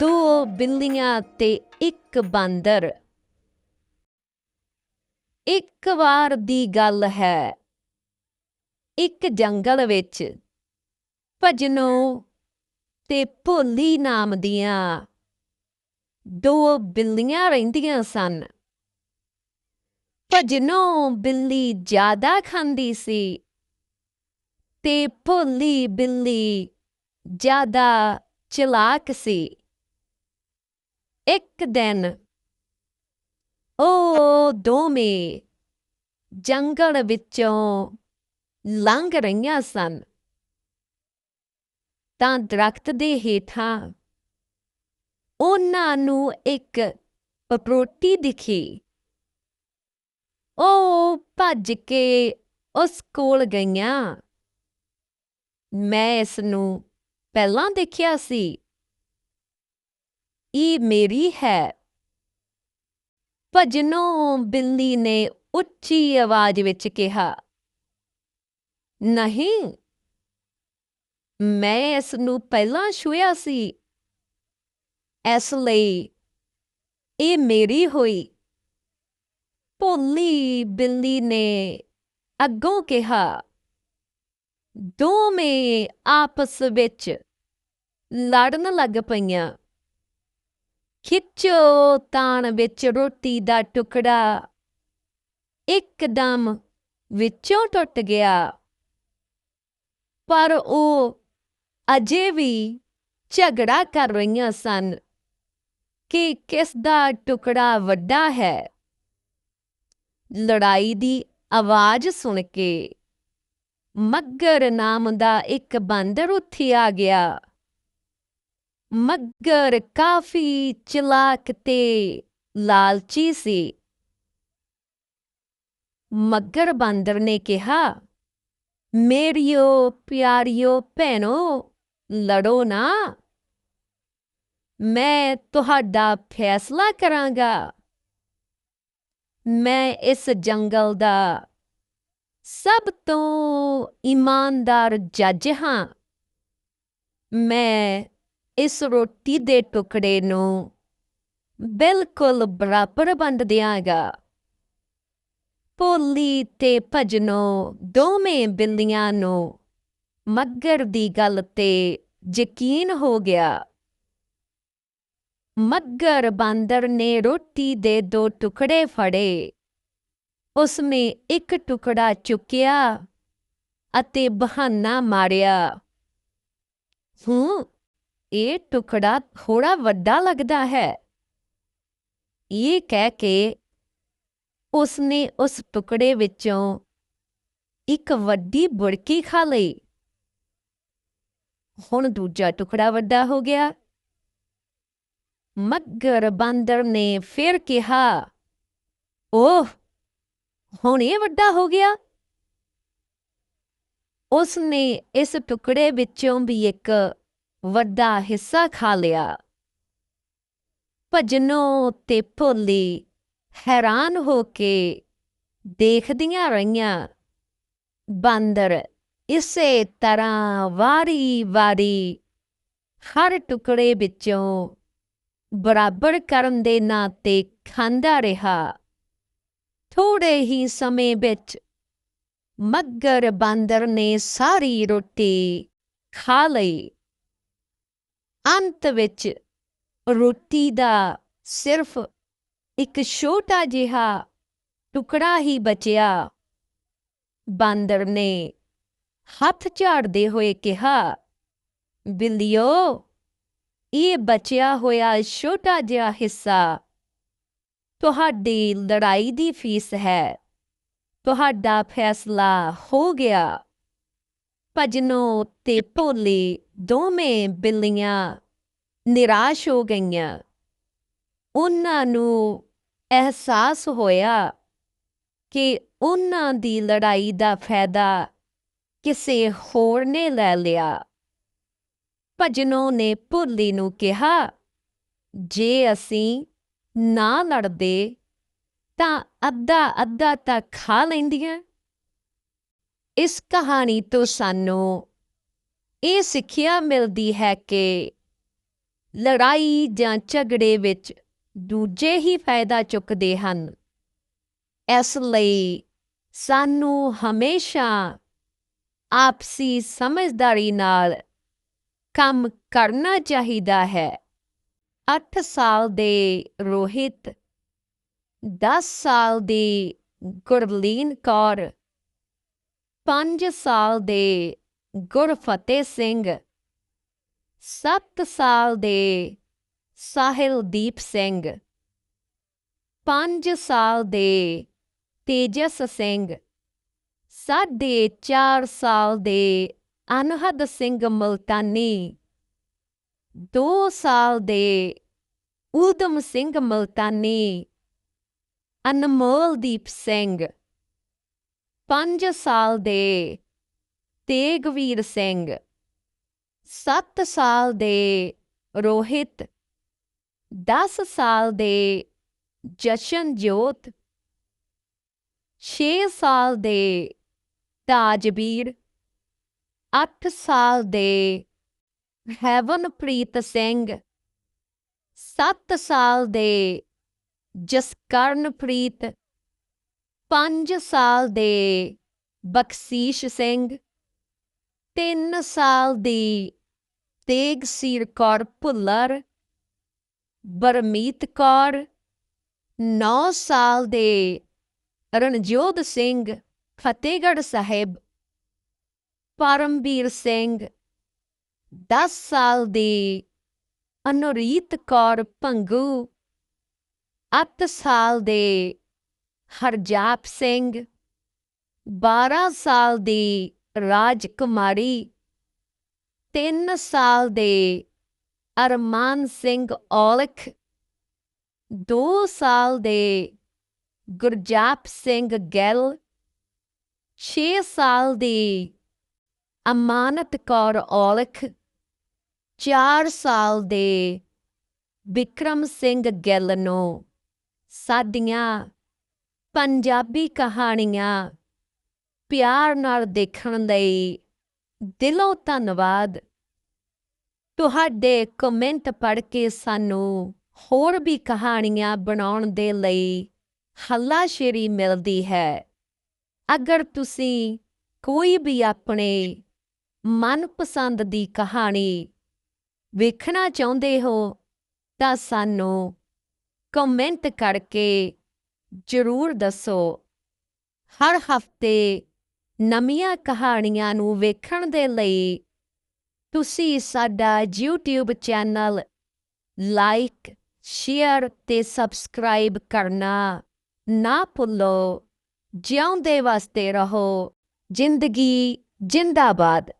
ਦੋ ਬਿੱਲੀਆਂ ਤੇ ਇੱਕ ਬਾਂਦਰ। ਇੱਕ ਵਾਰ ਦੀ ਗੱਲ ਹੈ, ਇੱਕ ਜੰਗਲ ਵਿੱਚ ਭਜਨੋ ਤੇ ਭੋਲੀ ਨਾਮ ਦੀਆਂ ਦੋ ਬਿੱਲੀਆਂ ਰਹਿੰਦੀਆਂ ਸਨ। ਭਜਨੋ ਬਿੱਲੀ ਜ਼ਿਆਦਾ ਖਾਂਦੀ ਸੀ ਤੇ ਭੋਲੀ ਬਿੱਲੀ ਜ਼ਿਆਦਾ ਚਲਾਕ ਸੀ। ਇੱਕ ਦਿਨ। ਉਹ ਦੋਵੇਂ ਜੰਗਲ ਵਿੱਚੋਂ ਲੰਘ ਰਹੀਆਂ ਸਨ। ਤਾਂ ਦਰਖਤ ਦੇ ਹੇਠਾਂ ਉਹਨਾਂ ਨੂੰ ਇੱਕ ਪਪਰੋਟੀ ਦਿਖੀ। ਉਹ ਭੱਜ ਕੇ ਉਸ ਕੋਲ ਗਈਆਂ। ਮੈਂ ਇਸ ਨੂੰ ਪਹਿਲਾਂ ਦੇਖਿਆ ਸੀ। ਇਹ ਮੇਰੀ ਹੈ। ਭਜਨੋ ਬਿੱਲੀ ਨੇ ਉੱਚੀ ਆਵਾਜ਼ ਵਿੱਚ ਕਿਹਾ, ਨਹੀਂ, ਮੈਂ ਇਸ ਨੂੰ ਪਹਿਲਾਂ ਛੂਇਆ ਸੀ। ਇਸ ਲਈ ਇਹ ਮੇਰੀ ਹੋਈ। ਭੋਲੀ ਬਿੱਲੀ ਨੇ ਅੱਗੋਂ ਕਿਹਾ, ਦੋਵੇਂ ਆਪਸ ਵਿੱਚ ਲੜਨ ਲੱਗ ਪਈਆਂ। ਖਿੱਚੋ ਤਾਣ ਵਿੱਚ ਰੋਟੀ ਦਾ ਟੁਕੜਾ। ਇੱਕਦਮ ਵਿੱਚੋਂ ਟੁੱਟ ਗਿਆ। ਪਰ ਉਹ ਅਜੇ ਵੀ ਝਗੜਾ ਕਰ ਰਹੀਆਂ ਸਨ ਕਿ ਕਿਸ ਦਾ ਟੁਕੜਾ ਵੱਡਾ ਹੈ। ਲੜਾਈ ਦੀ ਆਵਾਜ਼ ਸੁਣ ਕੇ ਮੱਗਰ ਨਾਮ ਦਾ ਇੱਕ ਬਾਂਦਰ ਉੱਥੇ ਆ ਗਿਆ। ਮੱਗਰ ਕਾਫੀ ਚਲਾਕ ਤੇ ਲਾਲਚੀ ਸੀ। ਮੱਗਰ ਬਾਂਦਰ ਨੇ ਕਿਹਾ, ਮੇਰੀਓ ਪਿਆਰੀਓ ਭੈਣੋ, ਲੜੋ ਨਾ। ਮੈਂ ਤੁਹਾਡਾ ਫੈਸਲਾ ਕਰਾਂਗਾ। ਮੈਂ ਇਸ ਜੰਗਲ ਦਾ ਸਭ ਤੋਂ ਇਮਾਨਦਾਰ ਜੱਜ ਹਾਂ। ਮੈਂ ਇਸ ਰੋਟੀ ਦੇ ਟੁਕੜੇ ਨੂੰ ਬਿਲਕੁਲ ਬਰਾਬਰ ਵੰਡ ਦਿਆਂਗਾ। ਭੋਲੀ ਤੇ ਭਜਨੋ ਦੋਵੇਂ ਬਿੱਲੀਆਂ ਨੂੰ ਮੱਗਰ ਦੀ ਗੱਲ ਤੇ ਯਕੀਨ ਹੋ ਗਿਆ। ਮੱਗਰ ਬਾਂਦਰ ਨੇ ਰੋਟੀ ਦੇ ਦੋ ਟੁਕੜੇ ਫੜੇ। ਉਸਨੇ ਇੱਕ ਟੁਕੜਾ ਚੁੱਕਿਆ ਅਤੇ ਬਹਾਨਾ ਮਾਰਿਆ। ਹੂੰ ਇਹ ਟੁਕੜਾ ਥੋੜਾ ਵੱਡਾ ਲੱਗਦਾ ਹੈ। ਇਹ ਕਹਿ ਕੇ ਉਸਨੇ ਉਸ ਟੁਕੜੇ ਵਿੱਚੋਂ ਇੱਕ ਵੱਡੀ ਬੁੜਕੀ ਖਾ ਲਈ। ਹੁਣ ਦੂਜਾ ਟੁਕੜਾ ਵੱਡਾ ਹੋ ਗਿਆ। ਮੱਗਰ ਬਾਂਦਰ ਨੇ ਫਿਰ ਕਿਹਾ, ਓਹ, ਹੁਣ ਇਹ ਵੱਡਾ ਹੋ ਗਿਆ? ਉਸਨੇ ਇਸ ਟੁਕੜੇ ਵਿੱਚੋਂ ਵੀ ਇੱਕ ਵੱਡਾ ਹਿੱਸਾ ਖਾ ਲਿਆ। ਭਜਨੋ ਤੇ ਭੋਲੀ ਹੈਰਾਨ ਹੋ ਕੇ ਦੇਖਦੀਆਂ ਰਹੀਆਂ। ਬਾਂਦਰ ਇਸੇ ਤਰ੍ਹਾਂ ਵਾਰੀ-ਵਾਰੀ ਹਰ ਟੁਕੜੇ ਵਿੱਚੋਂ ਬਰਾਬਰ ਕਰਨ ਦੇ ਨਾਂ ਤੇ ਖਾਂਦਾ ਰਿਹਾ। ਥੋੜੇ ਹੀ ਸਮੇਂ ਵਿੱਚ ਮੱਗਰ ਬਾਂਦਰ ਨੇ ਸਾਰੀ ਰੋਟੀ ਖਾ ਲਈ। ਅੰਤ ਵਿੱਚ ਰੋਟੀ ਦਾ ਸਿਰਫ ਇੱਕ ਛੋਟਾ ਜਿਹਾ ਟੁਕੜਾ ਹੀ ਬਚਿਆ। ਬਾਂਦਰ ਨੇ ਹੱਥ ਝਾੜਦੇ ਹੋਏ ਕਿਹਾ, ਬਿੱਲਿਓ, ਇਹ ਬਚਿਆ ਹੋਇਆ ਛੋਟਾ ਜਿਹਾ ਹਿੱਸਾ ਤੁਹਾਡੀ ਲੜਾਈ ਦੀ ਫੀਸ ਹੈ। ਤੁਹਾਡਾ ਫੈਸਲਾ ਹੋ ਗਿਆ। ਭਜਨੋ ਤੇ ਭੋਲੇ ਦੋਵੇਂ ਬਿੱਲੀਆਂ ਨਿਰਾਸ਼ ਹੋ ਗਈਆਂ। ਉਹਨਾਂ ਨੂੰ ਅਹਿਸਾਸ ਹੋਇਆ ਕਿ ਉਹਨਾਂ ਦੀ ਲੜਾਈ ਦਾ ਫਾਇਦਾ ਕਿਸੇ ਹੋਰ ਨੇ ਲੈ ਲਿਆ। ਭਜਨੋਂ ਨੇ ਭੋਲੀ ਨੂੰ ਕਿਹਾ, ਜੇ ਅਸੀਂ ਨਾ ਲੜਦੇ, ਤਾਂ ਅੱਧਾ ਅੱਧਾ ਤਾਂ ਖਾ ਲੈਂਦੀਆਂ। ਇਸ ਕਹਾਣੀ ਤੋਂ ਸਾਨੂੰ ਇਹ ਸਿੱਖਿਆ ਮਿਲਦੀ ਹੈ ਕਿ ਲੜਾਈ ਜਾਂ ਝਗੜੇ ਵਿੱਚ ਦੂਜੇ ਹੀ ਫਾਇਦਾ ਚੁੱਕਦੇ ਹਨ। ਇਸ ਲਈ ਸਾਨੂੰ ਹਮੇਸ਼ਾ ਆਪਸੀ ਸਮਝਦਾਰੀ ਨਾਲ ਕੰਮ ਕਰਨਾ ਚਾਹੀਦਾ ਹੈ। 8 ਸਾਲ ਦੇ ਰੋਹਿਤ 10 ਸਾਲ ਦੀ ਗੁਰਲੀਨ ਕੌਰ 5 ਸਾਲ ਦੇ ਗੁਰਫਤਿਹ ਸਿੰਘ 7 ਸਾਲ ਦੇ ਸਾਹਿਲਦੀਪ ਸਿੰਘ 5 ਸਾਲ ਦੇ ਤੇਜਸ ਸਿੰਘ, ਸਾਢੇ 4 ਸਾਲ ਦੇ ਅਨਹਦ ਸਿੰਘ ਮਲਤਾਨੀ 2 ਸਾਲ ਦੇ ਉਦਮ ਸਿੰਘ ਮਲਤਾਨੀ, ਅਨਮੋਲਦੀਪ ਸਿੰਘ 5 ਸਾਲ ਦੇ ਤੇਗਵੀਰ ਸਿੰਘ 7 ਸਾਲ ਦੇ ਰੋਹਿਤ 10 ਸਾਲ ਦੇ ਜਸ਼ਨਜੋਤ 6 ਸਾਲ ਦੇ ਤਾਜਬੀਰ 8 ਸਾਲ ਦੇ ਹੈਵਨਪ੍ਰੀਤ ਸਿੰਘ 7 ਸਾਲ ਦੇ ਜਸਕਰਨਪ੍ਰੀਤ 5 ਸਾਲ ਦੇ ਬਖਸ਼ੀਸ਼ ਸਿੰਘ ਤਿੰਨ ਸਾਲ ਦੀ ਤੇਗਸੀਰ ਕੌਰ ਭੁੱਲਰ, ਬਰਮੀਤ ਕੌਰ 9 ਸਾਲ ਦੇ ਰਣਜੋਤ ਸਿੰਘ, ਫਤਿਹਗੜ੍ਹ ਸਾਹਿਬ, ਪਰਮਵੀਰ ਸਿੰਘ 10 ਸਾਲ ਦੀ ਅਨੁਰੀਤ ਕੌਰ ਪੰਗੂ 8 ਸਾਲ ਦੇ ਹਰਜਾਪ ਸਿੰਘ 12 ਸਾਲ ਦੀ ਰਾਜਕੁਮਾਰੀ। 3 ਸਾਲ ਦੇ ਅਰਮਾਨ ਸਿੰਘ ਔਲਖ 2 ਸਾਲ ਦੇ ਗੁਰਜਾਪ ਸਿੰਘ ਗਿੱਲ 6 ਸਾਲ ਦੀ ਅਮਾਨਤ ਕੌਰ ਔਲਖ 4 ਸਾਲ ਦੇ ਵਿਕਰਮ ਸਿੰਘ ਗਿੱਲ ਨੂੰ ਸਾਡੀਆਂ ਪੰਜਾਬੀ ਕਹਾਣੀਆਂ ਪਿਆਰ ਨਾਲ ਦੇਖਣ ਲਈ ਦਿਲੋਂ ਧੰਨਵਾਦ। ਤੁਹਾਡੇ ਕਮੈਂਟ ਪੜ੍ਹ ਕੇ ਸਾਨੂੰ ਹੋਰ ਵੀ ਕਹਾਣੀਆਂ ਬਣਾਉਣ ਦੇ ਲਈ ਹੱਲਾਸ਼ੇਰੀ ਮਿਲਦੀ ਹੈ। ਅਗਰ ਤੁਸੀਂ ਕੋਈ ਵੀ ਆਪਣੇ ਮਨਪਸੰਦ ਦੀ ਕਹਾਣੀ ਵੇਖਣਾ ਚਾਹੁੰਦੇ ਹੋ, ਤਾਂ ਸਾਨੂੰ ਕਮੈਂਟ ਕਰਕੇ ਜ਼ਰੂਰ ਦੱਸੋ। ਹਰ ਹਫ਼ਤੇ ਨਵੀਆਂ ਕਹਾਣੀਆਂ ਨੂੰ ਵੇਖਣ ਦੇ ਲਈ ਤੁਸੀਂ ਸਾਡਾ YouTube ਚੈਨਲ ਲਾਈਕ, ਸ਼ੇਅਰ ਤੇ ਸਬਸਕ੍ਰਾਈਬ ਕਰਨਾ ਨਾ ਭੁੱਲੋ। ਜਿਉਂਦੇ ਵਾਸਤੇ ਰਹੋ। ਜ਼ਿੰਦਗੀ ਜਿੰਦਾਬਾਦ।